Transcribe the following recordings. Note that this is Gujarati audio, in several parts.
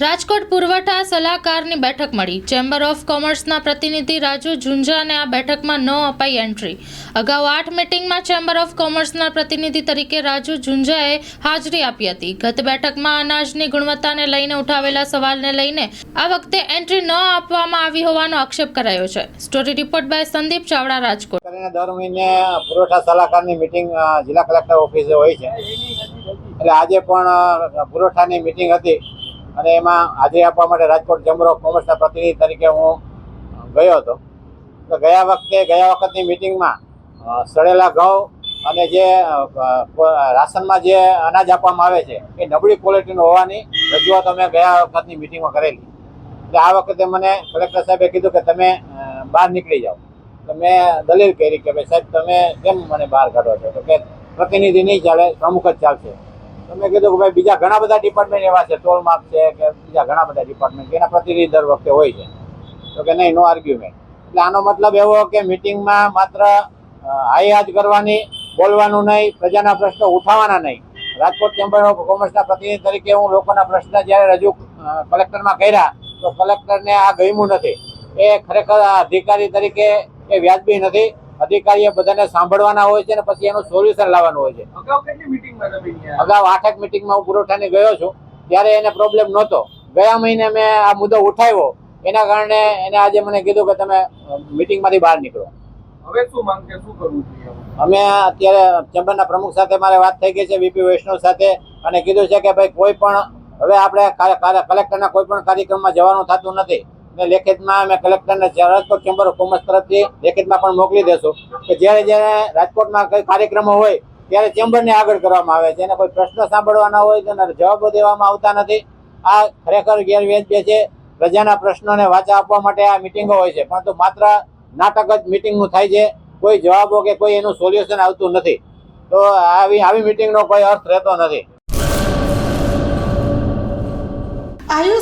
રાજકોટ પુરવઠા સલાહકારની બેઠક મળી. ચેમ્બર ઓફ કોમર્સના પ્રતિનિધિ રાજુ ઝુંઝાને આ બેઠકમાં ન અપાઈ એન્ટ્રી. અગાઉ આઠ મિટિંગમાં ચેમ્બર ઓફ કોમર્સના પ્રતિનિધિ તરીકે રાજુ ઝુંઝાએ હાજરી આપી હતી. ગત બેઠકમાં અનાજની ગુણવત્તાને લઈને ઉઠાવેલા સવાલને લઈને આ વખતે એન્ટ્રી ન આપવામાં આવી હોવાનો આક્ષેપ કરાયો છે. Story report by Sandeep Chavda, Rajkot. દર મહિને પુરવઠા સલાહકારની મિટિંગ જિલ્લા કલેક્ટર ઓફિસે હોય છે. એટલે આજે પણ પુરવઠાની મિટિંગ હતી. અને એમાં હાજરી આપવા માટે રાજકોટ ચેમ્બર ઓફ કોમર્સના પ્રતિનિધિ તરીકે હું ગયો હતો. તો ગયા વખતે, ગયા વખતની મિટિંગમાં સડેલા ઘઉં અને જે રાશનમાં જે અનાજ આપવામાં આવે છે, એ નબળી ક્વોલિટીનું હોવાની રજૂઆત અમે ગયા વખતની મિટિંગમાં કરેલી. એટલે આ વખતે મને કલેક્ટર સાહેબે કીધું કે તમે બહાર નીકળી જાઓ. તો મેં દલીલ કરી કે, ભાઈ સાહેબ, તમે કેમ મને બહાર કાઢો છો? તો કે, પ્રતિનિધિ નહીં ચાલે, પ્રમુખ જ ચાલશે. તો મેં કીધું કે ભાઈ બીજા ઘણા બધા ડિપાર્ટમેન્ટ એવા છે ટોલ માર્ક છે કે બીજા ઘણા બધા ડિપાર્ટમેન્ટ એના પ્રતિનિધિ દર વખતે હોય છે. તો કે નહીં નો આર્ગ્યુમેન્ટ એટલે આનો મતલબ એવો કે મિટિંગમાં માત્ર હાઈહાજ કરવાની, બોલવાનું નહીં, પ્રજાના પ્રશ્નો ઉઠાવવાના નહીં. રાજકોટ ચેમ્બર ઓફ કોમર્સના પ્રતિનિધિ તરીકે હું લોકોના પ્રશ્ન જ્યારે રજૂ કલેક્ટરમાં કર્યા, તો કલેક્ટરને આ ગમ્યું નથી. એ ખરેખર અધિકારી તરીકે એ વ્યાજબી નથી. અધિકારીએ બધાને સાંભળવાના હોય છે અને પછી એનું સોલ્યુશન લાવવાનું હોય છે. અગાઉ આઠેક મિટિંગમાં હું પુરવઠાને ગયો છું. ત્યારે એને પ્રોબ્લેમ નહોતો. ગયા મહિને મેં આ મુદ્દો ઉઠાવ્યો. એના કારણે એને આજે મને કીધું કે તમે મિટિંગમાંથી બહાર નીકળો. હવે શું માંગ શું કરવું અમે અત્યારે ચેમ્બરના પ્રમુખ સાથે મારે વાત થઈ ગઈ છે વીપી વૈષ્ણવ સાથે અને કીધું છે કે ભાઈ કોઈ પણ હવે આપણે કલેક્ટરના કોઈ પણ કાર્યક્રમમાં જવાનું થતું નથી. ને લેખિતમાં અમે કલેક્ટરને રાજકોટ ચેમ્બર ઓફ કોમર્સ તરફથી લેખિતમાં પણ મોકલી દેશું. કે જ્યારે જ્યારે રાજકોટમાં કઈ કાર્યક્રમો હોય, ત્યારે ચેમ્બરને આગળ કરવામાં આવે છે. અને કોઈ પ્રશ્ન સાંભળવાના હોય તો એના જવાબો દેવામાં આવતા નથી. આ ખરેખર ગેરવ્યાજબી છે. પ્રજાના પ્રશ્નોને વાચા આપવા માટે આ મિટિંગો હોય છે. પરંતુ માત્ર નાટક જ મિટિંગનું થાય છે. કોઈ જવાબો કે કોઈ એનું સોલ્યુશન આવતું નથી. તો આવી આવી મિટિંગનો કોઈ અર્થ રહેતો નથી.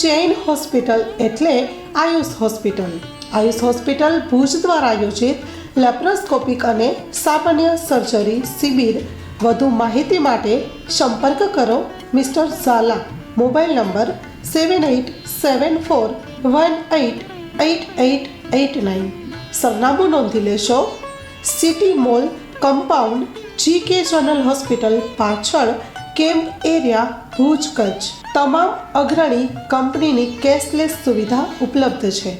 ચેઇન હોસ્પિટલ એટલે આયુષ હોસ્પિટલ. આયુષ હોસ્પિટલ ભુજ દ્વારા આયોજિત લેપ્રોસ્કોપિક અને સામાન્ય સર્જરી શિબિર. વધુ માહિતી માટે સંપર્ક કરો mister Zala. Mobile number seven eight seven four one eight eight eight eight nine. સરનામું નોંધી લેશો. City mall compound G K general hospital પાછળ કેમ્પ એરિયા ભુજ કચ્છ? તમામ અગ્રણી કંપનીની કેશલેસ સુવિધા ઉપલબ્ધ છે.